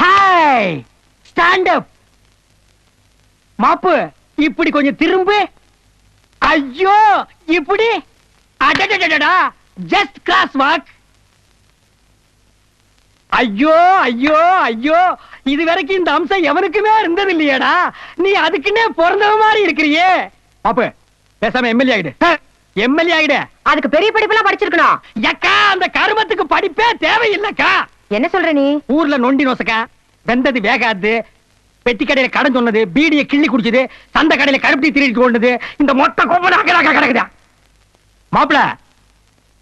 Hi stand up மாப்பு இப்படி கொஞ்சம் திரும்பு. ஐயோ இப்படி. அடடடடடா. ஜஸ்ட் கிராஸ் வாக் ஐயோ ஐயோ ஐயோ. இது வரைக்கும் இந்த அம்சம் எவனுக்குமே இருந்தது இல்லையாடா நீ அதுக்குன்னே பிறந்தவ மாதிரி இருக்கிறியே. மாப்பு பேசாம எம்எல்ஏ ஆயிடு. எம்எல்ஏ ஆயிடு. அதுக்கு பெரிய படிப்பெல்லாம் படிச்சிருக்கணும். எக்கா அந்த கருமத்துக்கு படிப்பே தேவையில்லைக்கா. என்ன சொல்ற நீ? ஊர்ல நொண்டி நோசக்கா வெந்தது வேகாது பெட்டி கடையில கடன் சொன்னது பீடிய கிள்ளி குடிச்சது சந்த கடையில கருப்பட்டி திருடிட்டு கொண்டது இந்த மொத்த கோப்பனாக கிடக்குதா? மாப்பிள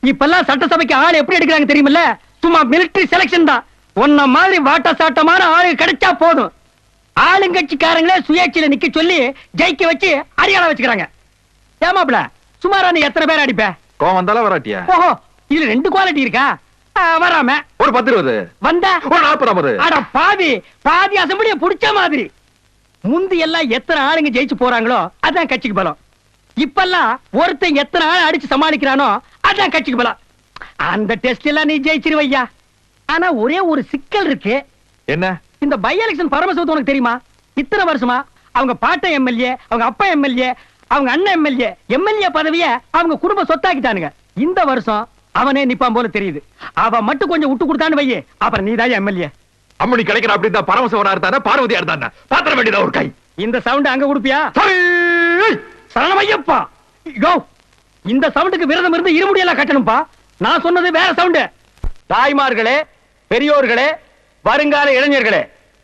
இப்பெல்லாம் சட்டசபைக்கு ஆள் எப்படி எடுக்கிறாங்க தெரியுமில்ல? சும்மா மிலிட்டரி செலக்ஷன் தான். உன்ன மாதிரி வாட்ட சாட்டமான ஆளு கிடைச்சா போதும். ஆளுங்கட்சிக்காரங்களே சுயேட்சையில நிக்க சொல்லி ஜெயிக்க வச்சு அடியாள வச்சுக்கிறாங்க. ஏமாப்ள சுமாரா நீ எத்தனை பேர் அடிப்ப? கோவம் வந்தாலும் வராட்டியா? ஓஹோ இதுல ரெண்டு குவாலிட்டி இருக்கா? வராம ஒரு பத்து இருபது வந்தா? ஒரு நாற்பது ஐம்பது அட பாவி பாதி அசம்பிளிய புடிச்ச மாதிரி. முந்தி எல்லாம் எத்தனை ஆளுங்க ஜெயிச்சு போறாங்களோ அதான் கட்சிக்கு பலம். இப்பெல்லாம் ஒருத்தன் எத்தனை ஆள் அடிச்சு சமாளிக்கிறானோ அதான் கட்சிக்கு பலம். அந்த டெஸ்ட் எல்லாம் நீ ஜெயிச்சிருவையா ஆனா ஒரே ஒரு சிக்கல் இருக்கு. என்ன? இந்த பை எலெக்ஷன் பரமசிவத்து உனக்கு தெரியுமா? இத்தனை வருஷமா அவங்க பாட்ட எம்எல்ஏ அவங்க அப்பா எம்எல்ஏ அவங்க அண்ணன் எம்எல்ஏ எம்எல்ஏ பதவிய அவங்க குடும்ப சொத்தாக்கிட்டானுங்க. இந்த வருஷம் அவனே நிப்பான் போல தெரியுது. அவன் மட்டும் கொஞ்சம் விட்டு கொடுத்தான்னு வையே. அப்புறம் நீதான் எம்எல்ஏ. அம்மணி கிடைக்கிற அப்படி தான் பரமசிவனா இருந்தானே பார்வதியா இருந்தானே? பாத்திர வேண்டியதா ஒரு கை. இந்த சவுண்ட் அங்க கொடுப்பியா? சரி. சரணமையப்பா! கோ இந்த சவுண்டுக்கு விரதம் இருந்து இருமுடியெல்லாம் கட்டணும்பா. நான் சொன்னது வேற சவுண்டு தாய்மார்களே பெரியோர்களே வருங்கால இளைஞர்களே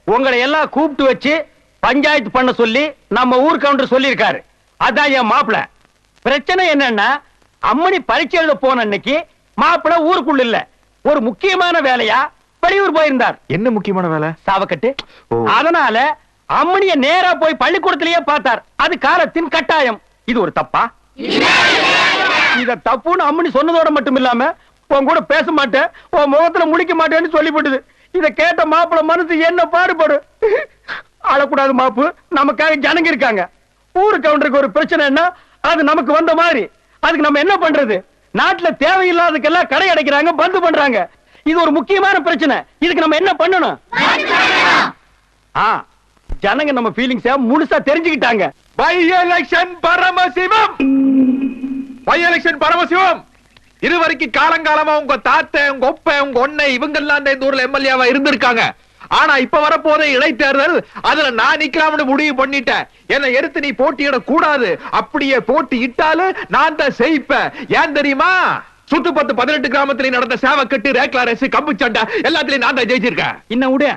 உங்களை எல்லாம் கூப்பிட்டு வச்சு பஞ்சாயத்து பண்ண சொல்லி நம்ம ஊர் கவுண்டர் சொல்லியிருக்காரு. அதான் என் மாப்பிள. பிரச்சனை என்னன்னா அம்மணி பரீட்சை எழுத போன அன்னைக்கு மாப்பிள ஊருக்குள்ள இல்ல. ஒரு முக்கியமான வேலையா? வெளியூர் போயிருந்தார். என்ன முக்கியமான வேலை? சாவக்கட்டு. அதனால அம்மனிய நேரா போய் பள்ளிக்கூடத்திலேயே பார்த்தார். அது காலத்தின் கட்டாயம். இது ஒரு தப்பா? இத தப்புன்னு அம்மனி சொன்னதோட மட்டும் இல்லாம உன் கூட பேச மாட்டேன் உன் முகத்துல முழிக்க மாட்டேன்னு சொல்லிவிட்டது. இத கேட்ட மாப்பிள மனசு என்ன பாடுபடும் அழக்கூடாது மாப்பு நமக்காக ஜனங்க இருக்காங்க. ஊரு கவுண்டருக்கு ஒரு பிரச்சனைன்னா அது நமக்கு வந்த மாதிரி. அதுக்கு நம்ம என்ன பண்றது? நாட்டுல தேவையில்லாததுக்கெல்லாம் கடை அடைக்கிறாங்க பந்து பண்றாங்க. இது ஒரு முக்கியமான பிரச்சனை. இதுக்கு நம்ம என்ன பண்ணணும்? ஆ ஜனங்க நம்ம ஃபீலிங்ஸ முழுசா தெரிஞ்சுக்கிட்டாங்க. By election Paramasivam! By election Paramasivam இதுவரைக்கும் காலங்காலமா உங்க தாத்த உங்க ஒப்ப உங்க ஒன்னை இவங்க எல்லாம் இந்த ஊர்ல எம்எல்ஏவா இருந்திருக்காங்க. ஆனா இப்ப வரப்போற இடைத்தேர்தல் அதுல நான் நிக்கலாம்னு முடிவு பண்ணிட்டேன். என்னை எடுத்து நீ போட்டியிட கூடாது. அப்படியே போட்டி இட்டாலும் நான் தான் செய்ப்பேன் ஏன் தெரியுமா? சுத்து பத்து பதினெட்டு கிராமத்துல நடந்த சேவக்கட்டு ரேக்லா ரேஸ் கம்பு சண்டை எல்லாத்துலயும் நான் தான் ஜெயிச்சிருக்கேன். இன்னும் விடு.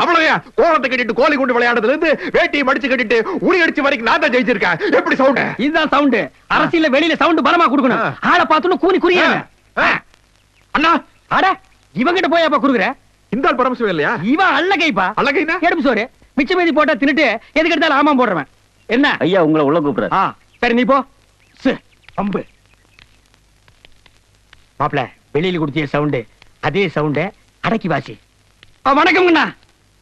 அவ்வளவுதான். கோலத்தை கட்டிட்டு கோழி குண்டு விளையாடுறதுல இருந்து வேட்டியை மடிச்சு கட்டிட்டு உரி அடிச்சு வரைக்கும் நான் தான் ஜெயிச்சிருக்கேன். எப்படி சவுண்ட் இதுதான் சவுண்ட் அரசியல்ல வெளியில சவுண்ட் பலமா கொடுக்கணும். ஆளை பார்த்துன்னு கூனி குறியாங்க அண்ணா. அட இவங்கிட்ட போய் அப்ப குடுக்குற இந்த ஆள் பரமசிவம் இல்லையா? இவன் அல்ல கைப்பா அழகைனா எடுப்பு சோறு. மிச்ச மீதி போட்டா தின்னுட்டு எதுக்கு எடுத்தாலும் ஆமாம் போடுறவன். என்ன? ஐயா உங்களை உள்ள கூப்பிடுற ஆ சரி நீ போ. சு, பம்பு மாப்ள வெளியில கொடுத்திய சவுண்டு அதே சவுண்ட அடக்கி வாசி. ஆ, வணக்கம்ங்கண்ணா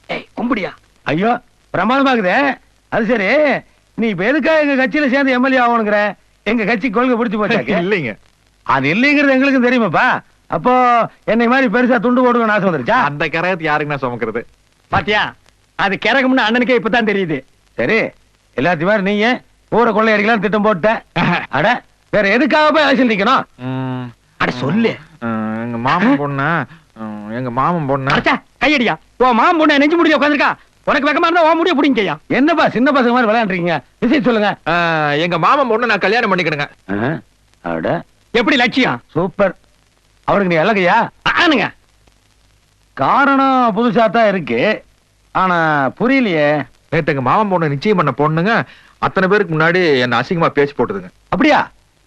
ஏய் கும்பிடியா? ஐயோ பிரமாதமாகுதே அது சரி. நீ இப்ப எதுக்காக எங்க கட்சியில சேர்ந்து எம்எல்ஏ ஆகணுங்கிற? எங்க கட்சி கொள்கை பிடிச்சு போச்சாக்க? இல்லைங்க. அது இல்லைங்கிறது எங்களுக்கும் தெரியுமாப்பா. அப்போ என்னை மாதிரி பெருசா துண்டு போடுவேன் ஆசை வந்துருச்சா? அந்த கரகத்தை யாருக்கு நான் சுமக்கிறது? பாத்தியா அது கிறகும்னு அண்ணனுக்கே இப்பதான் தெரியுது. சரி எல்லாத்தையும் மாதிரி நீங்க ஊரை கொள்ளையடிக்கலாம் திட்டம் போட்ட. அட வேற எதுக்காக போய் அரசியல் நிக்கணும்? அட சொல்லு. எங்க மாமன் பொண்ணு? எங்க மாமன் பொண்ணு? கையடியா. உன் மாமன் பொண்ணு நெஞ்சு முடிய உட்காந்துருக்கா உனக்கு வெக்கமா இருந்தா உன் முடிய பிடிங்கய்யா என்னப்பா சின்ன பசங்க மாதிரி விளையாண்டுருக்கீங்க? விஷயம் சொல்லுங்க. எங்க மாமன் பொண்ணு நான் கல்யாணம் பண்ணிக்கணுங்க ஆஹா, அட. எப்படி லட்சியம் சூப்பர். அவனுக்கு நீ இலக்கையா ஆனுங்க காரணம் புதுசா தான் இருக்கு. ஆனா புரியலையே. நேத்து எங்க மாமன் பொண்ணு நிச்சயம் பண்ண பொண்ணுங்க அத்தனை பேருக்கு முன்னாடி என்ன அசிங்கமா பேச்சு போட்டுதுங்க. அப்படியா?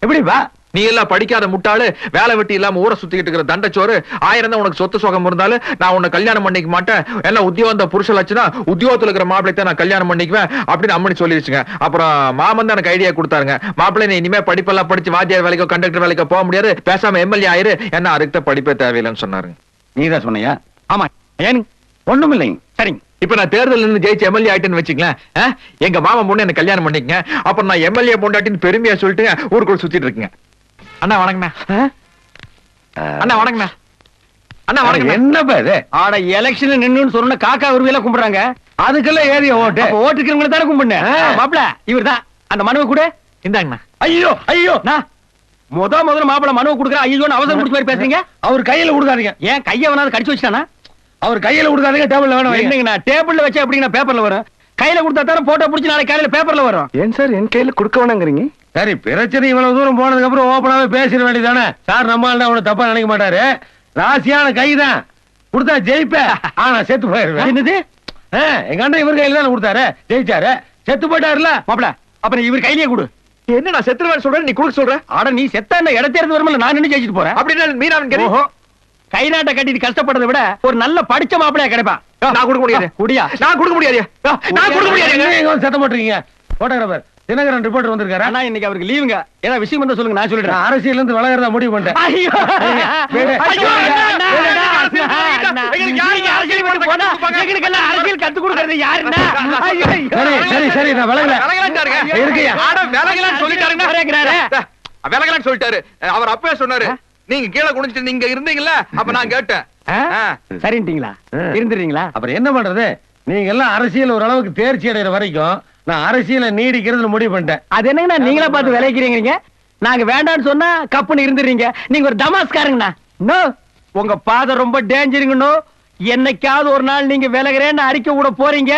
எப்படிப்பா நீ எல்லாம் படிக்காத முட்டாளு வேலை வெட்டி இல்லாம ஊரை சுத்திக்கிட்டு இருக்கிற தண்டச்சோறு ஆயிரம் தான் உனக்கு சொத்து சுகம் இருந்தாலும் நான் உன்னை கல்யாணம் பண்ணிக்க மாட்டேன். எல்லாம் உத்தியோக புருஷ லட்சணா உத்தியோகத்துல இருக்கிற மாப்பிள்ளை நான் கல்யாணம் பண்ணிக்குவேன் அப்படின்னு அம்மனி சொல்லிடுச்சுங்க அப்புறம் மாமன் தான் எனக்கு ஐடியா கொடுத்தாருங்க. மாப்பிள்ளை நீ இனிமே படிப்பெல்லாம் படிச்சு வாத்தியார் வேலைக்கோ கண்டக்டர் வேலைக்கோ போக முடியாது. பேசாம எம்எல்ஏ ஆயிரு. என்ன அதுக்கு தான் படிப்பே தேவையில்லைன்னு சொன்னாருங்க. நீதான் சொன்னியா? ஆமா. ஏன்? ஒண்ணும் இல்லைங்க. சரிங்க. இப்ப நான் தேர்தல் நின்னு ஜெயிச்சு எம்எல்ஏ ஆயிட்டேன்னு வச்சுங்களேன் ஆ? எங்க மாமன் பொண்ணு என்ன கல்யாணம் பண்ணிக்கங்க. அப்புறம் நான் எம்எல்ஏ பொண்டாட்டின்னு பெருமையா சொல்லிட்டு ஊருக்குள்ள சுத்திட்டு இருக்கீங்க. அண்ணா வணக்கண்ணா அண்ணா வணக்கண்ணா அண்ணா வணக்கம் என்னப்பா இது? ஆட எலெக்ஷன்ல நின்னு சொன்ன காக்கா உருவில கும்பிடுறாங்க. அதுக்கெல்லாம் ஏறிய ஓட்டு. அப்ப ஓட்டு இருக்கிறவங்கள தானே கும்பிடுனேன். மாப்பிள இவர்தான். அந்த மனுவை கூட. இந்தாங்கண்ணா. ஐயோ ஐயோ. முத முதல்ல மாப்பிள மனுவை கொடுக்குற. ஐயோன்னு அவசரம் முடிச்ச மாதிரி பேசுறீங்க? அவர் கையில கொடுக்காதீங்க. ஏன் கைய வேணாலும் கடிச்சு வச்சுட்டானா? அவர் கையில கொடுக்காதீங்க டேபிள்ல வேணும். என்னங்கண்ணா டேபிள்ல வச்சா எப்படிங்கண்ணா பேப்பர்ல வரும்? கையில கொடுத்தா தானே போட்டோ புடிச்சு நாளைக்கு காலையில பேப்பர்ல வரும்? ஏன் சார் என் கையில கொடுக்க வேணாங்கிறீங்க? சரி பிரச்சனை இவ்வளவு தூரம் போனதுக்கு அப்புறம் ஓப்பனாவே பேசிட வேண்டியதானே சார் நம்ம அவனை தப்பா நினைக்க மாட்டாரு. ராசியான கைதான். கொடுத்தா ஜெயிப்ப. ஆனா செத்து போயிருவேன் என்னது? எங்க அண்ணன் இவர் கையில தானே கொடுத்தாரு. ஜெயிச்சாரு. செத்து போயிட்டாருல? மாப்பிள அப்புறம் இவர் கையிலேயே கொடு. என்ன நான் செத்துருவேன் சொல்றேன் நீ கொடுக்க சொல்ற? ஆட நீ செத்தா என்ன இடத்தேர்ந்து வருமில்ல நான் நின்னு ஜெயிச்சிட்டு போறேன். அப்படின்னா மீனாவின் கை நாட்டை கட்டிட்டு கஷ்டப்படுறதை விட ஒரு நல்ல படிச்ச மாப்பிளையா கிடைப்பான். நான் கொடுக்க முடியாது. குடியா. நான் கொடுக்க முடியாது. நான் கொடுக்க முடியாது. சத்தம் போட்டுருக்கீங்க? போட்டோகிராஃபர். தினகரன் ரிப்போர்ட்டர் வந்திருக்காரு ஆனா இன்னைக்கு அவருக்கு லீவுங்க ஏதாவது விஷயம் இருந்தா சொல்லுங்க நான் சொல்லிடுறேன் அரசியல் இருந்து விலகிறதா முடிவு பண்ணிட்டேன் அரசியல் கத்து கொடுக்கறது யாருன்னா. சரி சரி நான் விலகல. இருக்கையா சொல்லிட்டாருங்க. விலகலான்னு சொல்லிட்டாரு அவர் அப்பவே சொன்னாரு நீங்க கீழே குனிஞ்சிட்டு நீங்க இருந்தீங்கல்ல அப்ப நான் கேட்டேன் ஆ. இருந்துறீங்களா அப்புறம் என்ன பண்றது நீங்க எல்லாம் அரசியல் ஓரளவுக்கு தேர்ச்சி அடைகிற வரைக்கும் நான் அரசியல நீடிக்கிறதுல முடிவு பண்ணிட்டேன். அது என்னங்கண்ணா நீங்களா பார்த்து விளைக்கிறீங்க நாங்க வேண்டாம்னு சொன்னா கப்புன்னு இருந்துறீங்க நீங்க ஒரு தமாஸ்காரங்கண்ணா. நோ. உங்க பாதை ரொம்ப டேஞ்சருங்கண்ணோ. என்னைக்காவது ஒரு நாள் நீங்க விலகிறேன்னு அறிக்கை விட போறீங்க.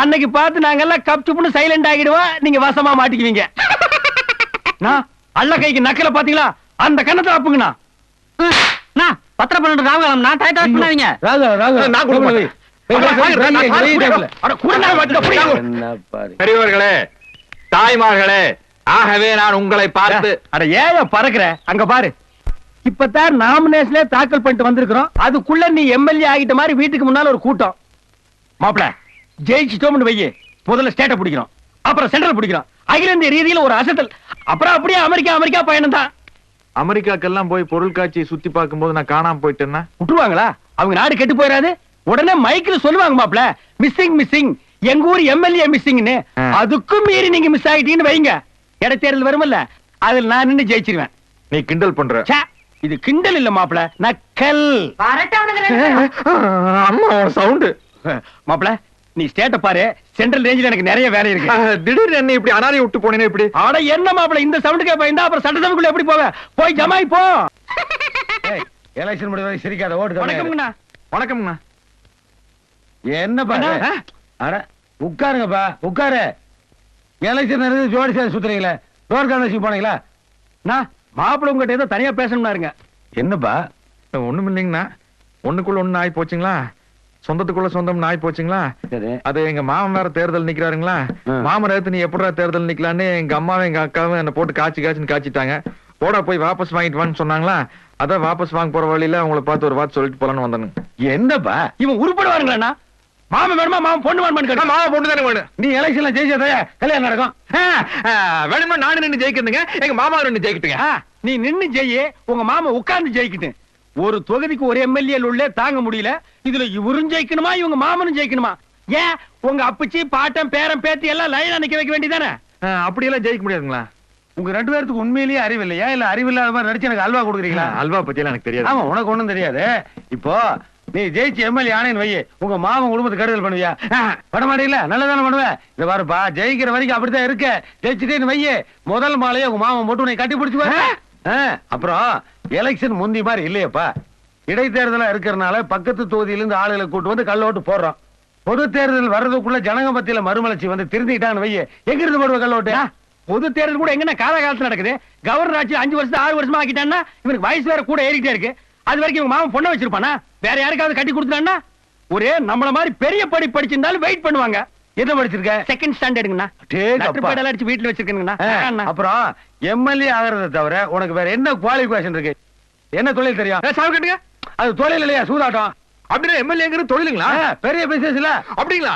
அன்னைக்கு பார்த்து நாங்க எல்லாம் கப் சுப்புன்னு சைலண்ட் ஆகிடுவோம் நீங்க வசமா மாட்டிக்குவீங்க. அல்ல கைக்கு நக்கல பாத்தீங்களா அந்த கண்ணத்தை அப்புங்கண்ணா. பத்திர பன்னெண்டு ராவகாலம் நான் டைட்டா பண்ணாதீங்க ராகு ராகு நான் கொடுக்க பெரியவர்களே தாய்மார்களே ஆகவே நான் உங்களை பார்த்து அட ஏன் பறக்குற? அங்க பாரு. இப்பதான் நாமினேஷனே தாக்கல் பண்ணிட்டு வந்திருக்கிறோம். அதுக்குள்ள நீ எம்எல்ஏ ஆகிட்ட மாதிரி வீட்டுக்கு முன்னால ஒரு கூட்டம். மாப்பிள ஜெயிச்சிட்டோம்னு வையே. முதல்ல ஸ்டேட்டை பிடிக்கிறோம். அப்புறம் சென்ட்ரல் பிடிக்கிறோம். அகில இந்திய ரீதியில ஒரு அசத்தல் அப்புறம் அப்படியே அமெரிக்கா அமெரிக்கா பயணம் தான். அமெரிக்காக்கெல்லாம் போய் பொருள் காட்சி சுத்தி பார்க்கும்போது நான் காணாம போயிட்டேன்னா? விட்டுருவாங்களா? அவங்க நாடு கெட்டு போயிடாது உடனே மைக்கில் சொல்லுவாங்க மாப்ள மிஸ்ஸிங் மிஸ்ஸிங் எங்க ஊர் எம்எல்ஏ மிஸ்ஸிங்னு. அதுக்கும் மீறி நீங்க மிஸ் ஆகிட்டீங்கன்னு வைங்க. இடைத்தேர்தல் வருமல்ல? அதில் நான் நின்னு ஜெயிச்சிருவேன். நீ கிண்டல் பண்ற. இது கிண்டல் இல்ல மாப்ள நக்கல். அம்மா சவுண்டு மாப்ள நீ ஸ்டேட்ட பாரு. சென்ட்ரல் ரேஞ்சில் எனக்கு நிறைய வேலை இருக்கு. திடீர்னு என்ன இப்படி அனாதைய விட்டு போனேனே இப்படி? ஆட என்ன மாப்ள இந்த சவுண்டுக்கே பயந்தா அப்புறம் சட்டசபைக்குள்ள எப்படி போவ? போய் ஜமாய் போ. எலெக்ஷன் முடிவு சிரிக்காத ஓட்டு. வணக்கம்ண்ணா வணக்கம்ண்ணா என்ன பாரு. அட உட்காருங்கப்பா உட்காரு. எலெக்ஷன் நடந்து ஜோடி சேர்ந்து சுத்துறீங்களே. டோர் கான்வெர்சிங் போனீங்களா? அண்ணா, மாப்பிள உங்ககிட்ட ஏதோ தனியா பேசணும்னா இருங்க. என்னப்பா? ஒண்ணும் இல்லைங்கண்ணா. ஒண்ணுக்குள்ள ஒண்ணு போச்சுங்களா? சொந்தத்துக்குள்ள சொந்தம் ஆயி போச்சுங்களா? சரி. அது எங்க மாமன் வேற தேர்தல் நிக்கிறாருங்களா. மாமன் எடுத்து நீ எப்படா தேர்தல் நிக்கலான்னு எங்க அம்மாவும் எங்க அக்காவும் என்ன போட்டு காய்ச்சி காய்ச்சின்னு காய்ச்சிட்டாங்க. போடா போய் வாபஸ் வாங்கிட்டு வான்னு சொன்னாங்களா? அதான் வாபஸ் வாங்க போற வழியில உங்களை பார்த்து ஒரு வார்த்தை சொல்லிட்டு போலான்னு வந்தேனுங்க. என்னப்பா? இவன் உருப்படுவாருங்களா மாமன் வேணுமா? மாமன் பொண்ணு வேணுமான்னு கேட்டா மாமா பொண்ணு தானே வேணும். நீ எலெக்ஷன்ல ஜெயிச்சதே கல்யாணம் நடக்கும். வேணுமா நானு நின்னு ஜெயிக்கிறதுங்க எங்க மாமா நின்னு ஜெயிக்கட்டுங்க. நீ நின்னு ஜெயி உங்க மாமா உட்கார்ந்து ஜெயிக்கட்டும். ஒரு தொகுதிக்கு ஒரு எம்எல்ஏ உள்ள தாங்க முடியல. இதுல இவரும் ஜெயிக்கணுமா இவங்க மாமனும் ஜெயிக்கணுமா? ஏன்? உங்க அப்பச்சி பாட்டன் பேரன் பேத்தி எல்லாம் லைனா நிக்க வைக்க வேண்டியதானே அப்படியெல்லாம் ஜெயிக்க முடியாதுங்களா? உங்க ரெண்டு பேருக்கு உண்மையிலேயே அறிவு இல்லையா? இல்ல அறிவு இல்லாத மாதிரி நடிச்சு எனக்கு அல்வா கொடுக்குறீங்களா? அல்வா பத்தி எல்லாம் எனக்கு தெரியாது. ஆமா உனக்கு ஒண்ணும் தெரியாது. இப்போ நீ ஜெயிச்சு எம்எல்ஏ ஆனேன்னு வையே உங்க மாமன் குடும்பத்துக்கு கெடுதல் பண்ணுவியா? பண்ண மாட்டீங்களா? நல்லதானே பண்ணுவேன் இந்த பாருப்பா ஜெயிக்கிற வரைக்கும் அப்படித்தான் இருக்க. ஜெயிச்சுட்டேன்னு வையே முதல் மாலையே உங்க மாமன் மட்டும் உன்னை கட்டி பிடிச்சு அப்புறம் எலெக்ஷன் முந்தி மாதிரி இல்லையப்பா. இடைத்தேர்தலா இருக்கிறனால பக்கத்து தொகுதியில இருந்து ஆளுகளை கூட்டு வந்து கள்ளோட்டு போடுறோம். பொது தேர்தல் வர்றதுக்குள்ள ஜனங்க மத்தியில மறுமலர்ச்சி வந்து திருந்திட்டான்னு வையே. எங்க இருந்து போடுவ கள்ளோட்டு ஆ, பொது தேர்தல் கூட எங்கண்ணா காலகாலத்துல நடக்குது. கவர்னர் ஆட்சி அஞ்சு வருஷம் ஆறு வருஷமா ஆக்கிட்டான்னா இவனுக்கு வயசு வேற கூட ஏறிக்கிட்டே இருக்கு. அது வரைக்கும் இவங்க மாமன் பொண்ணை வச்சிருப்பானா? வேற யாருக்காவது கட்டி கொடுத்துட்டான்னா? ஒரே நம்மள மாதிரி பெரிய படி படிச்சிருந்தாலும் வெயிட் பண்ணுவாங்க. என்ன படிச்சிருக்க? செகண்ட் ஸ்டாண்டர்டுங்கண்ணா. லெட்டர் அடிச்சு வீட்டுல வச்சிருக்கேங்கண்ணா. அப்புறம் எம்எல்ஏ ஆகிறத தவிர உனக்கு வேற என்ன குவாலிஃபிகேஷன் இருக்கு? என்ன தொழில் தெரியும் சாவு கட்டுங்க. அது தொழில் இல்லையா சூதாட்டம்? அப்படின்னா எம்எல்ஏங்கிறது தொழிலுங்களா? பெரிய பிசினஸ் இல்ல. அப்படிங்களா?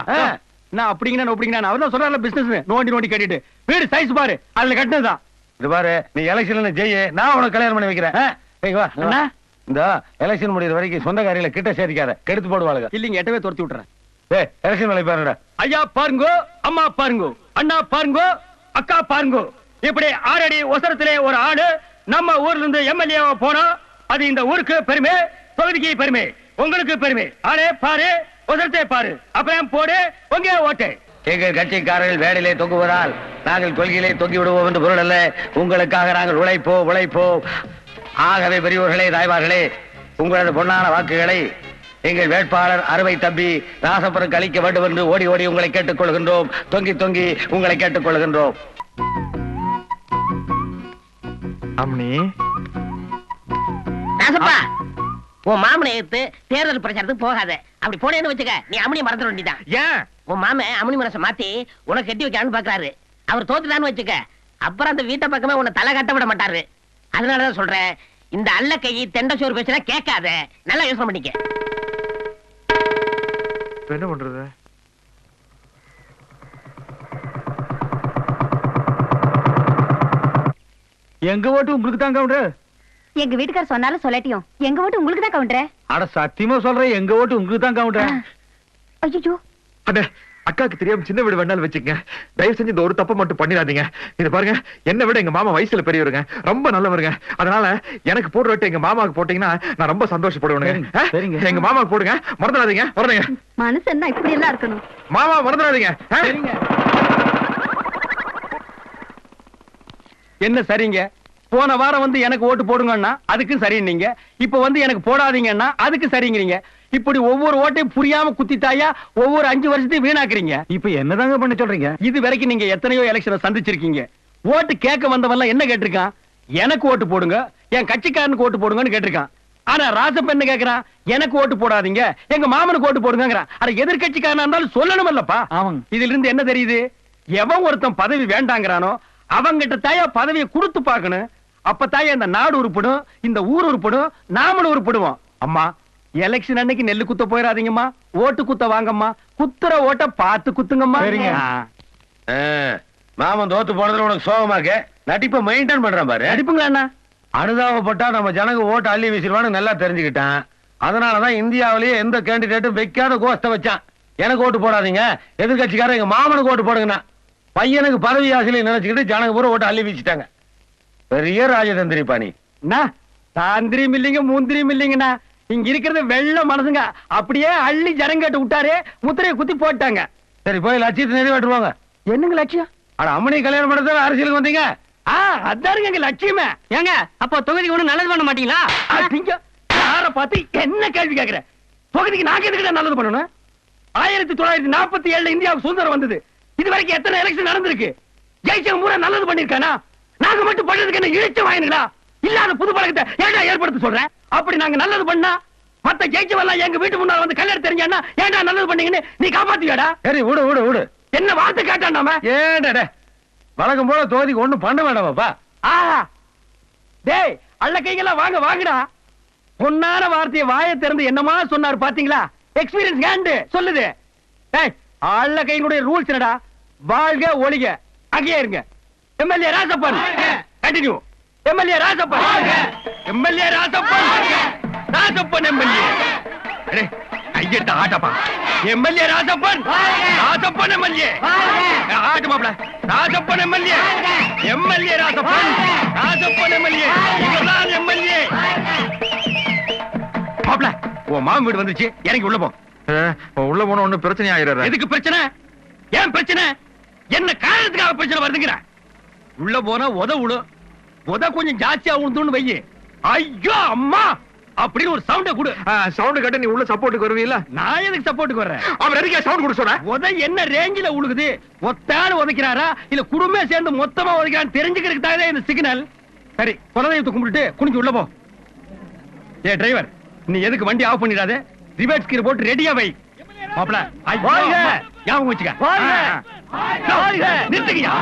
நான் அப்படிங்கண்ணா அப்படிங்கண்ணா அவர் தான் சொல்றாருல பிசினஸ் நோண்டி நோண்டி கட்டிட்டு. வீடு சைஸ் பாரு. அதுல கட்டினதுதான். இது பாரு நீ எலெக்ஷன்ல ஜெயி நான் உனக்கு கல்யாணம் பண்ணி வைக்கிறேன். இந்த எலெக்ஷன் முடியிற வரைக்கும் சொந்தக்காரியில கிட்ட சேர்க்காத. கெடுத்து போடுவாளுங்க. இல்லைங்க எட்டவே துரத்தி விட்டுறேன். ஏய் எலெக்ஷன் வேலை பாருடா ஐயா பாருங்கோ அம்மா பாருங்கோ அண்ணா பாருங்கோ அக்கா பாருங்கோ. இப்படி ஆறடி ஒசரத்திலே ஒரு ஆடு நம்ம ஊர்ல இருந்து எம்எல்ஏ போனா அது இந்த ஊருக்கு பெருமை தொகுதிக்கு பெருமை உங்களுக்கு பெருமை. ஆளே பாரு உதரத்தை பாரு. அப்புறம் போடு உங்க ஓட்டு. எங்கள் கட்சிக்காரர்கள் வேடிலே தொங்குவதால் நாங்கள் கொள்கையிலே தொங்கி விடுவோம் என்று பொருள் அல்ல. உங்களுக்காக நாங்கள் உழைப்போம் உழைப்போம். ஆகவே பெரியவர்களே தாய்மார்களே உங்களது பொன்னான வாக்குகளை எங்கள் வேட்பாளர் அறுவை தம்பி ராசபுரம் அளிக்க வேண்டும் என்று ஓடி ஓடி உங்களை கேட்டுக்கொள்கின்றோம். தொங்கி தொங்கி உங்களை கேட்டுக்கொள்கின்றோம். அம்மணி ராசப்பா உன் மாமனை எடுத்து தேர்தல் பிரச்சாரத்துக்கு போகாத. அப்படி போனேன்னு வச்சுக்க நீ அம்மனி மறந்துட வேண்டியதான் ஏன்? உன் மாமன் அம்மனி மனசை மாத்தி உனக்கு கட்டி வைக்கலான்னு பாக்குறாரு அவர் தோத்துட்டான்னு வச்சுக்க அப்புறம் அந்த வீட்டை பக்கமே உன்னை தலை கட்ட விட மாட்டாரு. அதனாலதான் சொல்றேன் இந்த அல்ல கை தெண்ட சோறு பேசுனா கேட்காத. நல்லா யோசனை பண்ணிக்க. என்ன பண்றது? எங்க ஓட்டு உங்களுக்கு தான் கவுண்டர்? எங்க வீட்டுக்கார சொன்னாலும் சொல்லட்டியும். எங்க ஓட்டு உங்களுக்கு தான் கவுண்டரே? அட சத்தியமா சொல்றேன் எங்க ஓட்டு உங்களுக்கு தான் கவுண்டர்? ஐயோ அண்ணே அக்காக்கு தெரியாம சின்ன வீடு வேணாலும் வச்சுக்கங்க. தயவு செஞ்சு இந்த ஒரு தப்பை மட்டும் பண்ணிடாதீங்க. இது பாருங்க என்னை விட எங்க மாமா வயசுல பெரியவருங்க. ரொம்ப நல்லவருங்க. அதனால எனக்கு போடுற எங்க மாமாவுக்கு போட்டீங்கன்னா நான் ரொம்ப சந்தோஷப்படுவேனுங்க. எங்க மாமாவுக்கு போடுங்க. மறந்துடாதீங்க. வரணுங்க. மனுஷன் இப்படி எல்லாம் இருக்கணும். மாமா மறந்துடாதீங்க? என்ன சரிங்க? போன வாரம் வந்து எனக்கு ஓட்டு போடுங்கன்னா அதுக்கு சரி நீங்க. இப்ப வந்து எனக்கு போடாதீங்கன்னா அதுக்கு சரிங்கிறீங்க. இப்படி ஒவ்வொரு ஓட்டையும் புரியாம குத்தித்தாயா ஒவ்வொரு அஞ்சு வருஷத்தையும் வீணாக்குறீங்க. இப்ப என்னதாங்க பண்ண சொல்றீங்க? இது வரைக்கும் நீங்க எத்தனையோ எலெக்ஷனை சந்திச்சிருக்கீங்க. ஓட்டு கேட்க வந்தவன்லாம் என்ன கேட்டிருக்கான்? எனக்கு ஓட்டு போடுங்க என் கட்சிக்காரனுக்கு ஓட்டு போடுங்கன்னு கேட்டிருக்கான். ஆனா ராசப்ப என்ன கேக்குறான்? எனக்கு ஓட்டு போடாதீங்க எங்க மாமனுக்கு ஓட்டு போடுங்கிறான் அட எதிர்கட்சிக்காரனா இருந்தாலும் சொல்லணும் இல்லப்பா. இதுல இருந்து என்ன தெரியுது? எவன் ஒருத்தன் பதவி வேண்டாங்கிறானோ அவங்கிட்ட தாயா பதவியை கொடுத்து பார்க்கணும். அப்ப தாயா இந்த நாடு உருப்படும் இந்த ஊர் உருப்படும் நாமளும் உருப்படுவோம். அம்மா எலெக்ஷன் அன்னைக்கு நெல்லு குத்த போயிடாதீங்கம்மா ஓட்டு குத்த வாங்கம்மா. குத்துற ஓட்ட பார்த்து குத்துங்கம்மா. மாமன் தோத்து போனதுல உனக்கு சோகமா இருக்க? நடிப்பை மெயின்டைன் பண்றேன் பாரு. அடிப்புங்களா அண்ணா அனுதாபப்பட்டா நம்ம ஜனங்க ஓட்டு அள்ளி வீசிடுவான்னு நல்லா தெரிஞ்சுக்கிட்டான். அதனாலதான் இந்தியாவிலேயே எந்த கேண்டிடேட்டும் வைக்காத கோஷ்ட வச்சான். எனக்கு ஓட்டு போடாதீங்க. எதிர்கட்சிக்காரன் எங்க மாமனுக்கு ஓட்டு போடுங்கண்ணா பையனுக்கு பதவி ஆசையில நினைச்சுக்கிட்டு ஜனங்க பூரா ஓட்டு அள்ளி வீசிட்டாங்க. பெரிய ராஜதந்திரி பாணி. அண்ணா தாந்திரியும் இல்லைங்க மூந்திரியும் இல்லைங்கண்ணா. இங்க இருக்கிறது வெள்ள மனசுங்க. அப்படியே அள்ளி ஜனங்கட்டு விட்டாரு முத்திரையை குத்தி போட்டாங்க. சரி போய் லட்சியத்தை நிறைவேற்றுவாங்க. என்னங்க லட்சியம்? அட அம்மனி கல்யாணம் பண்ணதான் அரசியலுக்கு வந்தீங்க? ஆ அதாருங்க எங்க லட்சியமே. ஏங்க அப்போ தொகுதிக்கு ஒண்ணும் நல்லது பண்ண மாட்டீங்களா? நீங்க யார பார்த்து என்ன கேள்வி கேக்குற? தொகுதிக்கு நாங்க எதுக்கு நல்லது பண்ணணும்? ஆயிரத்தி தொள்ளாயிரத்தி நாற்பத்தி ஏழுல இந்தியாவுக்கு சுதந்திரம் வந்தது. இது வரைக்கும் எத்தனை எலெக்ஷன் நடந்திருக்கு? ஜெயிச்சவங்க பூரா நல்லது பண்ணிருக்கானா? நாங்க மட்டும் பண்ணதுக்கு என்ன இழிச்ச வாயினுங்களா? இல்லாத புது பழக்கத்தை ஏன்டா ஏற்படுத்த சொல்றேன் அப்படி நாங்க நல்லது பண்ணா மத்த ஜெயிச்சவெல்லாம் எங்க வீட்டு முன்னால வந்து கல்யாணம் தெரிஞ்சான்னா ஏன்டா நல்லது பண்ணீங்கன்னு நீ காப்பாத்துவியாடா சரி விடு விடு விடு. என்ன வார்த்தை கேட்டான் நாம ஏடா வழக்கம் போல தொகுதிக்கு ஒண்ணும் பண்ண வேண்டாமாப்பா ஆஹா. டேய் அள்ள கைகளா வாங்க வாங்கடா. பொன்னான வார்த்தையை வாயை திறந்து என்னமா சொன்னார் பாத்தீங்களா? எக்ஸ்பீரியன்ஸ் ஹேண்ட் சொல்லுது. டேய் அள்ள கையினுடைய ரூல்ஸ் என்னடா? வாழ்க ஒளிக அங்கேயே இருங்க. MLA Rasappan continue MLA Rasappan. MLA Rasappan. Rasappan MLA. ஐயட்ட ஆட்டப்பா. எம்எல்ஏ ராசப்பன். ராசப்பன் எம்எல்ஏ. ஆட்டு மாப்ள Rasappan MLA. MLA Rasappan. Rasappan MLA. இவர்தான் எம்எல்ஏ. மாப்ள உன் மாமன் வீடு வந்துச்சு. இறங்கி உள்ள போ. உள்ள போன ஒண்ணு பிரச்சனை ஆயிடுற எதுக்கு பிரச்சனை? ஏன் பிரச்சனை? என்ன காரணத்துக்காக பிரச்சனை வருதுங்கிற? உள்ள போனா உத உத கொஞ்சம் ஜாஸ்தியா உழுந்துன்னு வையி. ஐயோ அம்மா! அப்படின்னு ஒரு சவுண்ட கொடு. சவுண்ட் கட்ட நீ உள்ள சப்போர்ட்டுக்கு வருவீல்ல? நான் எதுக்கு சப்போர்ட்டுக்கு வர்றேன்? அவர் எதுக்கு சவுண்ட் கொடுக்க சொல்ற உத என்ன ரேஞ்சில உழுகுது? ஒத்தான உதைக்கிறாரா? இல்ல குடும்பமே சேர்ந்து மொத்தமா உதைக்கிறான்னு தெரிஞ்சுக்கிறதுக்கு தான் இந்த சிக்னல் சரி குலதெய்வத்தை கும்பிட்டுட்டு குனிஞ்சு உள்ள போ. ஏ டிரைவர் நீ எதுக்கு வண்டி ஆஃப் பண்ணிடாத? ரிவர்ஸ் கீர் போட்டு ரெடியா வை. வாழ்க! ஞாபகம் வச்சுக்க. வாழ்க! ஆ, ஆ. நிறுத்துங்கய்யா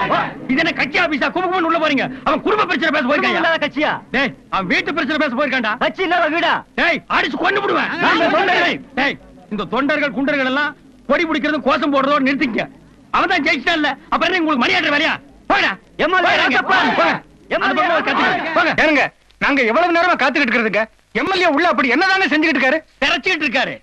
இது என்ன கட்சி ஆபீஸா? கும்பகோணம் உள்ள போறீங்க. அவன் குடும்ப பிரச்சனை பேச போயிருக்காங்க கட்சியா? டேய் அவன் வீட்டு பிரச்சனை பேச போயிருக்கான்டா. கட்சி இல்லாத வீடா? டேய் அடிச்சு கொண்டு விடுவேன். டேய், இந்த தொண்டர்கள் குண்டர்கள் எல்லாம் கொடி பிடிக்கிறதும் கோஷம் போடுறதோட நிறுத்திக்க அவன் தான் ஜெயிச்சிட்டான்ல அப்புறம் என்ன உங்களுக்கு மணியாடுற வேலையா? போடா ஏனுங்க நாங்க எவ்வளவு நேரமா காத்துக்கிட்டு இருக்கிறதுங்க? எம்எல்ஏ உள்ள அப்படி என்னதாங்க செஞ்சுக்கிட்டு இருக்காரு? திரச்சிக்கிட்டு இருக்காரு.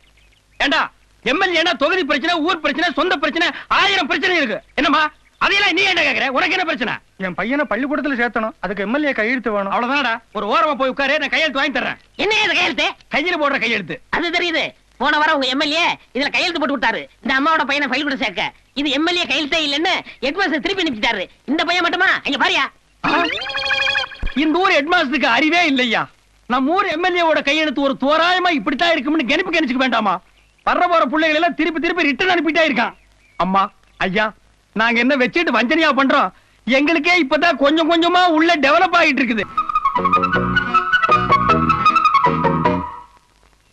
ஏண்டா எம்எல்ஏனா தொகுதி பிரச்சனை ஊர் பிரச்சனை சொந்த பிரச்சனை ஆயிரம் பிரச்சனை இருக்கு. என்னம்மா? அதையெல்லாம் நீ என்ன கேக்குற? உனக்கு என்ன பிரச்சனை? என் பையனை பள்ளிக்கூடத்துல சேர்த்தணும். அதுக்கு எம்எல்ஏ கையெழுத்து வேணும். அவ்வளவுதானடா? ஒரு ஓரமா போய் உட்காரு நான் கையெழுத்து வாங்கி தர்றேன். என்ன இது கையெழுத்து? கையில போடுற கையெழுத்து. அது தெரியுது. போன வாரம் உங்க எம்எல்ஏ இதுல கையெழுத்து போட்டு விட்டாரு. இந்த அம்மாவோட பையனை ஃபைல் கூட சேர்க்க. இது எம்எல்ஏ கையெழுத்தே இல்லன்னு ஹெட்மாஸ்டர் திருப்பி அனுப்பிச்சிட்டாரு. இந்த பையன் மட்டுமா? இங்க பாரியா. இந்த ஊர் ஹெட்மாஸ்டருக்கு அறிவே இல்லையா? நம்ம ஊர் எம்எல்ஏவோட கையெழுத்து ஒரு தோராயமா இப்படித்தான் இருக்கும்னு கணிப்பு கணிச்சுக்க வேண்டாமா? வர்ற போற பிள்ளைகள் எல்லாம் திருப்பி திருப்பி ரிட்டர்ன் அனுப்பிட்டே இருக்கான். அம்மா ஐயா நாங்க என்ன வச்சுட்டு வஞ்சனையா பண்றோம்? எங்களுக்கே இப்பதான் கொஞ்சம் கொஞ்சமா உள்ள டெவலப் ஆகிட்டு இருக்குது.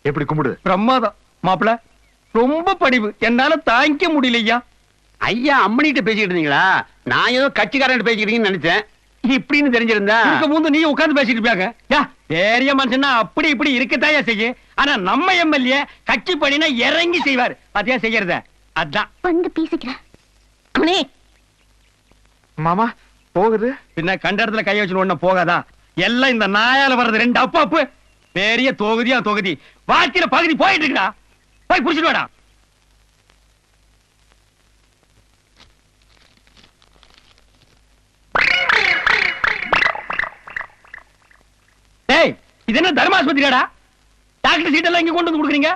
எப்படி கும்பிடு? பிரமாதம். மாப்பிள ரொம்ப படிவு. என்னால தாங்கிக்க முடியலையா? ஐயா அம்மனிட்ட பேசிக்கிட்டு இருந்தீங்களா? நான் ஏதோ கட்சிக்காரன் பேசிக்கிறீங்கன்னு நினைச்சேன். இப்படின்னு தெரிஞ்சிருந்தா. இருக்க முந்து நீ உட்கார்ந்து பேசிட்டு இருப்பாங்க பெரிய மனுஷனா அப்படி இப்படி இருக்கத்தாயா செய்ய. ஆனா நம்ம எம்எல்ஏ கட்சி பண்ணினா இறங்கி செய்வார். பாத்தியா செய்யறத? அதான். வந்து பேசிக்கிறேன் மாமா போகுது. பின்ன கண்ட இடத்துல கை வச்சு ஒண்ணு போகாதா? எல்லாம் இந்த நாயால வர்றது ரெண்டு அப்பாப்பு. பெரிய தொகுதியா தொகுதி. வாழ்க்கையில பகுதி போயிட்டு இருக்குடா. போய் புடிச்சிட்டு வாடா டேய் இது என்ன தர்மாஸ்பத்திரியாடா? டாக்டர் சீட் எல்லாம் இங்க கொண்டு வந்து கொடுக்குறீங்க?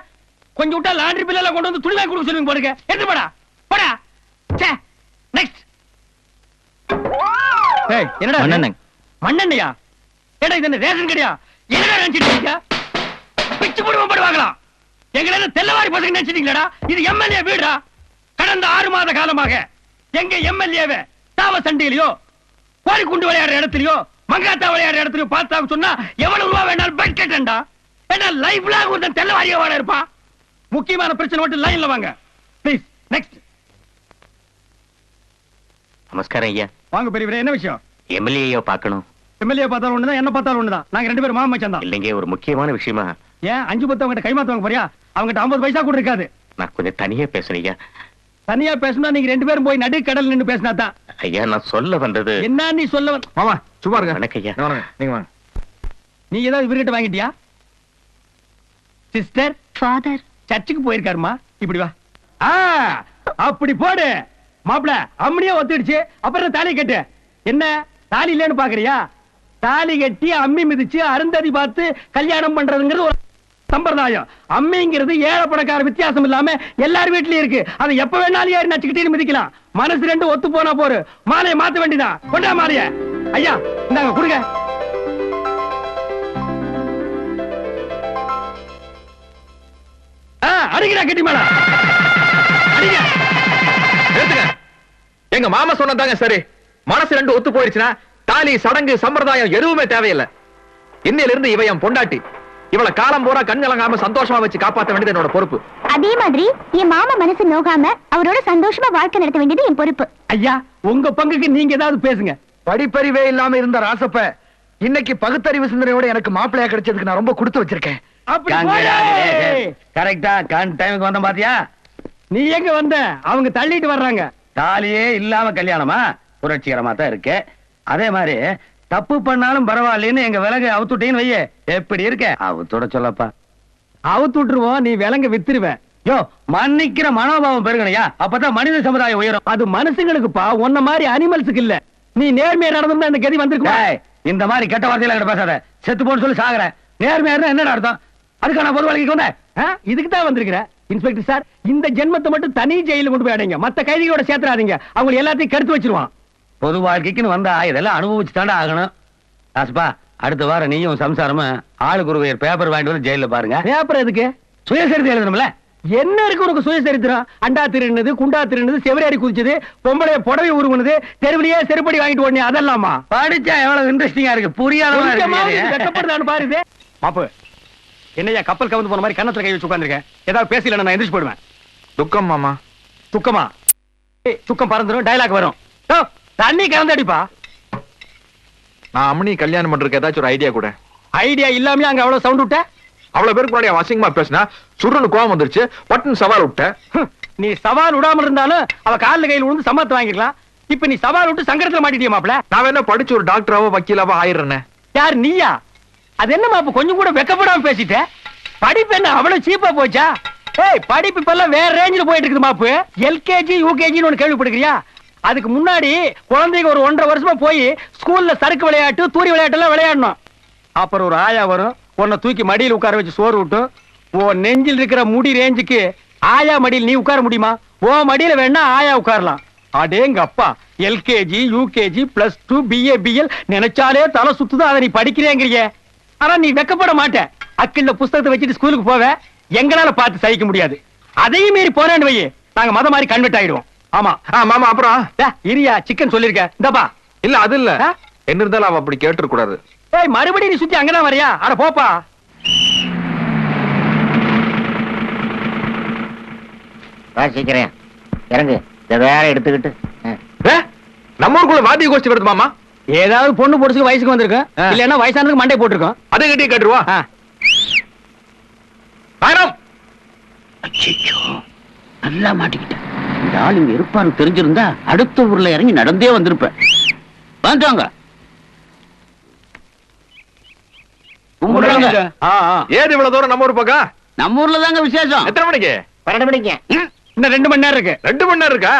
கொஞ்சம் விட்டா லாண்டரி பில் எல்லாம் கொண்டு வந்து துணி வாங்கி கொடுக்க சொல்லுங்க போடுங்க எடுத்து போடா. போடா. சே நெக்ஸ்ட் ஏய் என்னடா? மண்ணெண்ணெய். மண்ணெண்ணையா? ஏடா இது என்ன ரேஷன் கடையா? என்னடா நினைச்சிட்டு இருக்கீங்க? பிச்சு போடுவோம் போடுவாங்களா எங்களை என்ன தெல்லவாரி பசங்க நினைச்சிட்டீங்களா இது எம்எல்ஏ வீடா கடந்த ஆறு மாத காலமாக எங்க எம்எல்ஏவை தாவ சண்டையிலயோ கோழி குண்டு விளையாடுற இடத்துலயோ மங்காத்தா விளையாடுற இடத்துலயோ பார்த்தா சொன்னா எவ்வளவு ரூபா வேணாலும் பெட் கட்டண்டா ஏன்னா லைஃப் லாங் ஒருத்தன் தெல்லவாரியா வாழ இருப்பான் முக்கியமான பிரச்சனை மட்டும் லைன்ல வாங்க. ப்ளீஸ் நெக்ஸ்ட் நமஸ்காரம் ஐயா. வாங்க பெரியவரே என்ன விஷயம்? எம்எல்ஏ பார்க்கணும். எம்எல்ஏ பார்த்தாலும் ஒண்ணுதான் என்ன பார்த்தாலும் ஒண்ணுதான். நாங்க ரெண்டு பேரும் மாமா மச்சான் இல்லைங்க ஒரு முக்கியமான விஷயமா? ஏன் அஞ்சு பத்து அவங்ககிட்ட கைமாத்துவாங்க போறியா அவங்ககிட்ட ஐம்பது பைசா கூட இருக்காது. நான் கொஞ்சம் தனியா ஐயா. தனியா பேசணும் நீங்க ரெண்டு பேரும் போய் நடு கடல் நின்னு பேசினா தான். ஐயா நான் சொல்ல வந்தது. என்ன நீ சொல்ல வந்த- மாமா சும்மா இருங்க. வணக்கம் ஐயா. வாங்க நீங்க வாங்க. நீ ஏதாவது இவர்கிட்ட வாங்கிட்டியா? சிஸ்டர் ஃபாதர் சர்ச்சுக்கு போயிருக்காருமா? இப்படி வா. ஆ அப்படி போடு. மாப்பிள அம்மனியே ஒத்துடுச்சு அப்புறம் தாலி கட்டு? என்ன தாலி இல்லைன்னு பாக்குறியா? தாலி கட்டி அம்மி மிதிச்சு அருந்ததி பார்த்து கல்யாணம் பண்றதுங்கிறது ஒரு சம்பிரதாயம். அம்மிங்கிறது ஏழை பணக்கார வித்தியாசம் இல்லாம எல்லார் வீட்லயும் இருக்கு. அதை எப்ப வேணாலும் ஏறி நச்சுக்கிட்டே மிதிக்கலாம். மனசு ரெண்டு ஒத்து போனா போரு. மாலையை மாத்த வேண்டிதான் கொண்டா மாலைய. ஐயா இந்தாங்க கொடுங்க. அடிக்கிறா கட்டி மேல. அடிங்க. எங்க மாமா சொன்னதாங்க சரி. மனசு ரெண்டு ஒத்து போயிடுச்சுன்னா தாலி சடங்கு சம்பிரதாயம் எதுவுமே தேவையில்லை. இன்னையில இருந்து இவ என் பொண்டாட்டி. இவளை காலம் பூரா கண் கலங்காம சந்தோஷமா வச்சு காப்பாத்த வேண்டியது என்னோட பொறுப்பு. அதே மாதிரி என் மாமா மனசு நோகாம அவரோட சந்தோஷமா வாழ்க்கை நடத்த வேண்டியது என் பொறுப்பு. ஐயா உங்க பங்குக்கு நீங்க ஏதாவது பேசுங்க. படிப்பறிவே இல்லாம இருந்த ராசப்ப இன்னைக்கு பகுத்தறிவு சிந்தனையோட எனக்கு மாப்பிள்ளையா கிடைச்சதுக்கு நான் ரொம்ப கொடுத்து வச்சிருக்கேன். கரெக்டா டைமுக்கு பாத்தியா? நீ எங்க வந்த? அவங்க தள்ளிட்டு வர்றாங்க. தாலியே இல்லாம கல்யாணமா? புரட்சிகரமா தான் இருக்கு. அதே மாதிரி தப்பு பண்ணாலும் பரவாயில்லைன்னு எங்க விலகு அவுத்துட்டீன்னு வையே. எப்படி இருக்க? அவுத்துட சொல்லப்பா. அவுத்து விட்டுருவோம் நீ விலங்க வித்துருவேன் யோ மன்னிக்கிற மனோபாவம் பெருகணையா அப்பதான் மனித சமுதாயம் உயரும். அது மனுஷங்களுக்குப்பா உன்ன மாதிரி அனிமல்ஸுக்கு இல்ல. நீ நேர்மையா நடந்திருந்தா இந்த கதி வந்திருக்குமா? டேய், இந்த மாதிரி கெட்ட வார்த்தையில என்கிட்ட பேசாத. செத்து போன்னு சொல்லி சாகுறேன். நேர்மையா இருந்தா என்னடா அர்த்தம்? அதுக்கு நான் பொது வந்தேன். ஆ, இதுக்கு தான் வந்திருக்கிற. இன்ஸ்பெக்டர் சார் இந்த ஜென்மத்தை மட்டும் தனி ஜெயில கொண்டு போய் அடைங்க. மத்த கைதிகளோட சேர்த்துறாதீங்க. அவங்க எல்லாத்தையும் கருத்து வச்சிருவான். பொது வாழ்க்கைக்குன்னு வந்தா இதெல்லாம் அனுபவிச்சு தாண்டா ஆகணும். ராசுப்பா அடுத்த வாரம் நீயும் சம்சாரமும் ஆளுக்கு ஒரு பேப்பர் வாங்கிட்டு வந்து ஜெயில பாருங்க. பேப்பர் எதுக்கு? சுயசரிதை எழுதணும்ல? என்ன இருக்கு உனக்கு சுயசரித்திரம்? அண்டா திருடுனது குண்டா திருடுனது செவரேறி குதிச்சது பொம்பளைய புடவை உருவுனது தெருவிலேயே செருப்படி வாங்கிட்டு ஓடனே அதெல்லாமா? படிச்சா எவ்வளவு இன்ட்ரெஸ்டிங்கா இருக்கு. புரியாதவனா கொஞ்சமாவது இது இருக்கு வெட்கப்படுதான்னு பாரு இது. மாப்பு என்னய்யா கப்பல் கவுந்து போன மாதிரி கன்னத்துல கை வச்சு உட்கார்ந்திருக்கேன். ஏதாவது பேசல நான் எந்திரிச்சு போயிடுவேன். துக்கம் மாமா. துக்கமா? ஏய், துக்கம் பறந்துரும் டயலாக் வரும். தண்ணி கலந்து அடிப்பா நான் அம்மனி கல்யாணம் பண்றதுக்கு ஏதாச்சும் ஒரு ஐடியா கூட. ஐடியா இல்லாம அங்க அவ்வளவு சவுண்ட் விட்ட? அவ்வளவு பேருக்கு முன்னாடி அசிங்கமா பேசினா சுருன்னு கோவம் வந்துருச்சு பட்டுன்னு சவால் விட்டேன் ஹம், நீ சவால் விடாம இருந்தாலும் அவ கால்ல கையில விழுந்து சம்மத்து வாங்கிக்கலாம். இப்ப நீ சவால் விட்டு சங்கடத்துல மாட்டிட்டியா மாப்ள நான் வேணா படிச்சு ஒரு டாக்டராவோ வக்கீலாவோ ஆயிடுறேனே. யார் நீயா? அது என்ன மாப்பு கொஞ்சம் கூட வெக்கப்படாம பேசிட்ட? படிப்பு என்ன அவ்வளவு சீப்பா போச்சா? ஏய் படிப்பு இப்ப எல்லாம் வேற ரேஞ்சில போயிட்டு இருக்குது மாப்பு. எல்கேஜி யூகேஜின்னு ஒண்ணு கேள்விப்படுகிறியா அதுக்கு முன்னாடி குழந்தைங்க ஒரு ஒன்றரை வருஷமா போய் ஸ்கூல்ல சறுக்கு விளையாட்டு தூரி விளையாட்டு எல்லாம் விளையாடணும். அப்புறம் ஒரு ஆயா வரும். உன்னை தூக்கி மடியில் உட்கார வச்சு சோறு விட்டும் உன் நெஞ்சில் இருக்கிற முடி ரேஞ்சுக்கு ஆயா மடியில் நீ உட்கார முடியுமா? ஓ மடியில வேணா ஆயா உட்காரலாம். அடேங்க அப்பா LKG UKG plus two BA BL நினைச்சாலே தலை சுத்துதான் அதை நீ படிக்கிறேங்கிறிய. ஆனா நீ வெக்கப்பட மாட்ட. அக்கிண்ட புஸ்தகத்தை வச்சுட்டு ஸ்கூலுக்கு போவ. எங்களால பார்த்து சகிக்க முடியாது. அதையும் மீறி போறேன்னு வையே. நாங்க மத மாதிரி கன்வெர்ட் ஆயிடுவோம். ஆமா. ஆ, மாமா அப்புறம்? இரியா சிக்கன் சொல்லிருக்க. இந்தப்பா இல்ல அது இல்ல? என்ன இருந்தாலும் அவ அப்படி கேட்டு கூடாது ஏய் மறுபடியும் நீ சுத்தி அங்கதான் வரியா? அட போப்பா. வாசிக்கிறேன் இறங்கு. இதை வேற எடுத்துக்கிட்டு. நம்ம ஊருக்குள்ள வாத்திய கோஷ்டி வருது மாமா. ஏதாவது பொண்ணு பொடிச்சுக்கு வயசுக்கு வந்திருக்கும். இல்லன்னா வயசானதுக்கு மண்டை போட்டிருக்கோம். அதை கட்டியே கேட்டுருவா. ஆயிரம் நல்லா மாட்டிக்கிட்டேன் இந்த ஆள் இங்க இருப்பான்னு தெரிஞ்சிருந்தா அடுத்த ஊர்ல இறங்கி நடந்தே வந்திருப்பேன். வந்துட்டாங்க கும்பிடுறாங்க ஆ, ஆ. ஏது இவ்வளவு தூரம் நம்ம ஊர் பக்கம் நம்ம ஊர்ல தாங்க விசேஷம். எத்தனை மணிக்கு? பன்னெண்டு மணிக்கு. இன்னும் ரெண்டு மணி நேரம் இருக்கு. ரெண்டு மணி நேரம் இருக்கா?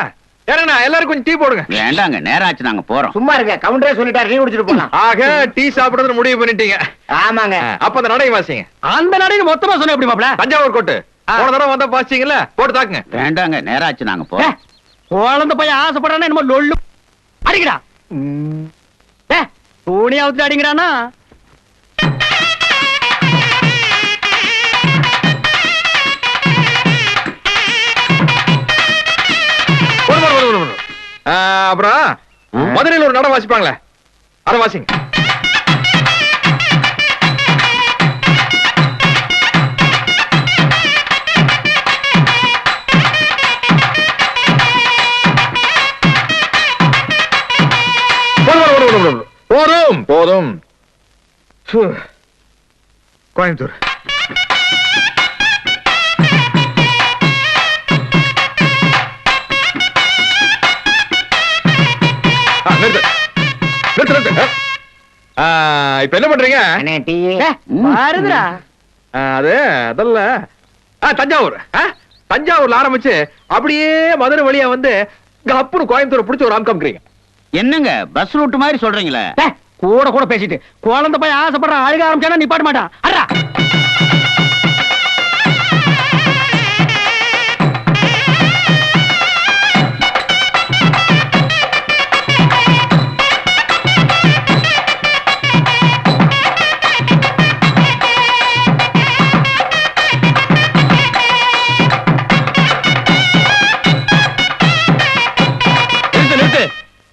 ஏன்னா எல்லாரும் கொஞ்சம் டீ போடுங்க. வேண்டாங்க நேரம் ஆச்சு நாங்க போறோம். சும்மா இருக்க கவுண்டரே சொல்லிட்டாரு நீ குடிச்சிட்டு போலாம். ஆக டீ சாப்பிடுறது முடிவு பண்ணிட்டீங்க. ஆமாங்க. அப்ப அந்த நடை வாசிங்க. அந்த நடைக்கு மொத்தமா சொன்ன எப்படி மாப்ள தஞ்சாவூர் கோட்டு. போன தடவை வந்தா வாசிச்சீங்கல்ல போட்டு தாக்குங்க. வேண்டாங்க நேரம் ஆச்சு நாங்க ஏ, குழந்தை பையன் ஆசைப்படுறானா என்னமோ லொள்ளு அடிக்கடா ஏ துணி அவுத்து அடிங்கடானா அப்புறம் மதுரையில் ஒரு நடை வாசிப்பாங்களே. அதை வாசிங்க. போதும். கோயம்புத்தூர். இப்ப என்ன பண்றீங்க? அது அதல்ல. தஞ்சாவூர். தஞ்சாவூர்ல ஆரம்பிச்சு அப்படியே மதுரை வழியா வந்து கப்புனு கோயம்புத்தூர் பிடிச்ச ஒரு அம்கம்க்கிறீங்க என்னங்க பஸ் ரூட் மாதிரி சொல்றீங்களே? கூட கூட பேசிட்டு. குழந்தை போய் ஆசைப்படுற அழுக ஆரம்பிச்சானா நிப்பாட்ட மாட்டான். அடா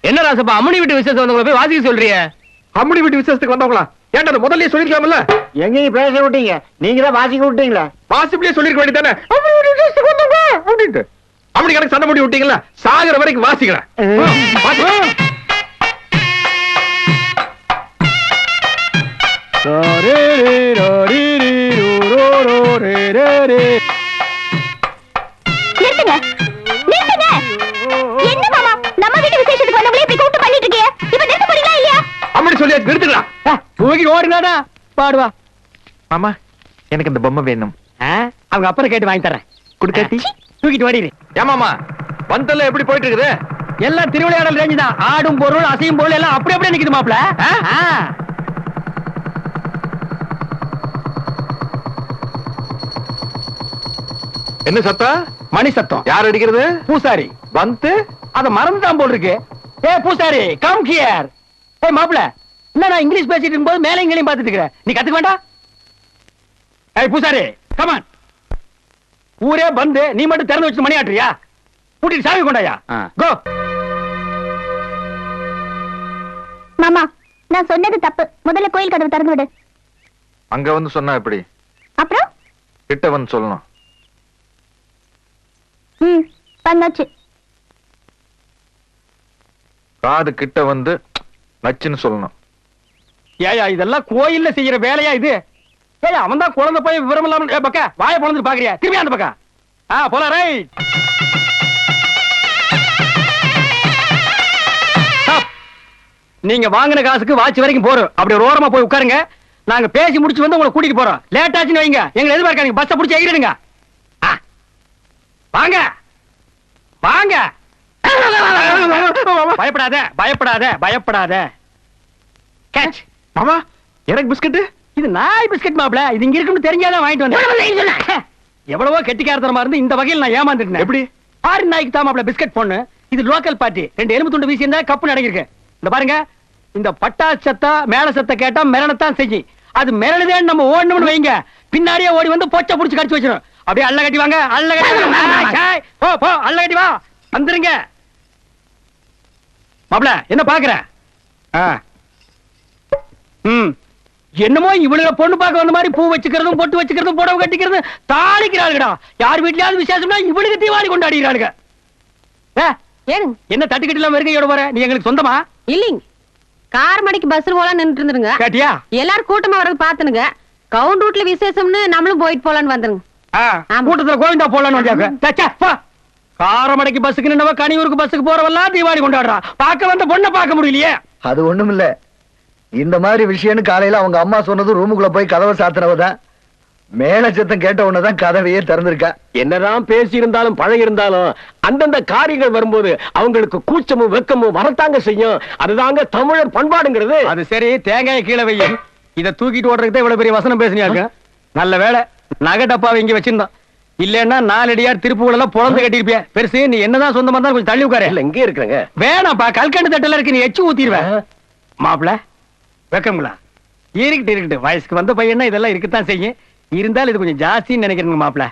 என்ன ராசப்பா அம்மனி வீட்டு விசேஷம் வந்தவங்களை போய் வாசிக்க சொல்றியே? அம்மணி வீட்டு விசேஷத்துக்கு வந்தவங்களா? ஏன்டா அதை முதல்லயே சொல்லிருக்கலாம்ல எங்கேயும் பேச விட்டீங்க. நீங்க தான் வாசிக்க விட்டீங்களா? பாசிபிளே சொல்லிருக்க வேண்டியதானே அம்மணி வீட்டு விசேஷத்துக்கு வந்தவங்க அப்படின்ட்டு. அம்மணி கணக்கு சண்டை முடி விட்டீங்களா சாகுற வரைக்கும் வாசிக்கிறேன். வாசி. நிறுத்துங்க. நிறுத்துங்க. என்ன மாமா? நம்ம வீட்டு விசேஷத்துக்கு நிறுத்துக்கலாம் தூக்கிட்டு ஓடினாடா பாடுவா. மாமா எனக்கு இந்த பொம்மை வேணும். அவங்க அப்புறம் கேட்டு வாங்கி தரேன். குடுக்காட்டி தூக்கிட்டு ஓடிடு ஏமாமா பந்தல்ல எப்படி போயிட்டு இருக்குது எல்லாம் திருவிளையாடல் ரேஞ்சு தான். ஆடும் பொருள் அசையும் பொருள் எல்லாம் அப்படி அப்படியே நிக்குது மாப்ள என்ன சத்தம் மணி சத்தம். யார் அடிக்கிறது? பூசாரி. வந்து? அத மறந்துதான் போல் இருக்கு. ஏ பூசாரி கம் ஹியர் ஏ மாப்ள என்ன நான் இங்கிலீஷ் பேசிட்டு இருக்கும்போது மேல இங்கேயும் பார்த்துட்டு இருக்கிறேன் நீ கத்துக்க வேண்டாம்? ஏய் பூசாரி கமான் ஊரே பந்து நீ மட்டும் திறந்து வச்சு மணி ஆட்டுறியா கூட்டிட்டு சாவி கொண்டாயா. கோ மாமா நான் சொன்னது தப்பு. முதல்ல கோயில் கதவு திறந்து விடு. அங்க வந்து சொன்னா எப்படி? அப்புறம்? கிட்ட வந்து சொல்லணும். ம் பண்ணாச்சு. காது கிட்ட வந்து நச்சுன்னு சொல்லணும். ஏயா இதெல்லாம் கோயில்ல செய்யற வேலையா இது? ஏய் அவன் தான் குழந்தை போய் விவரம் இல்லாம பக்கா வாய பொழந்து பாக்குறியா? திரும்பி அந்த பக்கம் ஆ போல ரைட். நீங்க வாங்கின காசுக்கு வாட்ச் வரைக்கும் போறோம் அப்படி ஒரு ஓரமா போய் உட்காருங்க. நாங்க பேசி முடிச்சு வந்து உங்களை கூட்டிட்டு போறோம். லேட் ஆச்சுன்னு வைங்க. எங்களை எதிர்பார்க்காதீங்க. பஸ்ஸை பிடிச்சி எகிரிடுங்க ஆ. வாங்க. வாங்க. பயப்படாத பயப்படாத பயப்படாத. கேட்ச் மாமா எனக்கு பிஸ்கட் இது நாய் பிஸ்கட் மாப்ள இது இங்க இருக்குன்னு தெரிஞ்சாதான் வாங்கிட்டு வந்தேன். எவ்வளவோ கெட்டிக்காரத்தனமா இருந்து இந்த வகையில் நான் ஏமாந்துட்டேன். எப்படி? ஆறு நாய்க்கு தான் மாப்ள பிஸ்கட் பொண்ணு. இது லோக்கல் பார்ட்டி ரெண்டு எலும்பு துண்டு வீசி இருந்தா கப்பு நடங்கிருக்கு இந்த பாருங்க இந்த பட்டா சத்தா மேல சத்த கேட்டா மிரணத்தான் செய்யும். அது மிரளுதேன்னு நம்ம ஓடணும்னு வைங்க. பின்னாடியே ஓடி வந்து பொச்சை புடிச்சு கடிச்சு வச்சிடும் அப்படியே அள்ள கட்டி வாங்க அள்ள கட்டி. போ போ அள்ள கட்டி வா. வந்துருங்க. மாப்ள என்ன பாக்குற ஆ. என்னமோ இவளுக பொண்ணு பார்க்க வந்த மாதிரி பூ வச்சுக்கிறதும் பொட்டு வச்சுக்கிறதும் புடவை கட்டிக்கிறதும் தாளிக்கிறாளுகடா யார் வீட்லயாவது விசேஷம்னா இவளுக்கு தீபாவளி ஏனுங்க என்ன தட்டுக்கட்டு இல்லாம இருக்கையோட போற? நீ எங்களுக்கு சொந்தமா? இல்லைங்க. கார் மணிக்கு பஸ் போலாம் நின்னுட்டு இருந்துருங்க கேட்டியா? எல்லாரும் கூட்டமா வரது பாத்துனுங்க. கவுண்ட் ரூட்ல விசேஷம்னு நம்மளும் போயிட்டு போலான்னு வந்துருங்க. கூட்டத்துல கோவிந்தா போலான்னு வந்தாங்க தச்சா, போ. காரமடைக்கு பஸ்ஸுக்கு நின்னவ கனியூருக்கு பஸ்ஸுக்கு போறவெல்லாம் தீபாவளி கொண்டாடுறா. பார்க்க வந்த பொண்ணை பார்க்க முடியலையே. அது ஒண்ணும் இல்ல இந்த மாதிரி விஷயம்னு காலையில அவங்க அம்மா சொன்னதும் ரூமுக்குள்ள போய் கதவை சாத்தினவதான். மேல சத்தம் கேட்ட உடனேதான் கதவையே திறந்திருக்கா. என்னதான் பேசி இருந்தாலும் பழகி இருந்தாலும் அந்தந்த காரியங்கள் வரும்போது அவங்களுக்கு கூச்சமும் வெக்கமும் வரத்தாங்க செய்யும். அதுதாங்க தமிழர் பண்பாடுங்கிறது. அது சரி தேங்காய கீழே வையும் இத தூக்கிட்டு ஓடுறதுக்கு இவ்வளவு பெரிய வசனம் பேசுனியாக்க நல்ல வேலை நகை டப்பாவை இங்க வச்சிருந்தோம். இல்லன்னா நாலடியார் திருப்பூர் எல்லாம் பொழந்து கட்டிருப்பிய பெருசு நீ என்னதான் சொந்தமா இருந்தாலும் கொஞ்சம் தள்ளி உட்காரு. இல்ல இங்கே இருக்கிறங்க. வேணாம்ப்பா கல்கண்டு தட்டல இருக்கு நீ எச்சு ஊத்திடுவேன் மாப்பிள வெக்கங்களா இருக்கட்டு இருக்கட்டு. வயசுக்கு வந்த பையன்னா இதெல்லாம் இருக்கத்தான் செய்யும். இருந்தாலும் இது கொஞ்சம் ஜாஸ்தின்னு நினைக்கிறேங்க மாப்பிள்ள.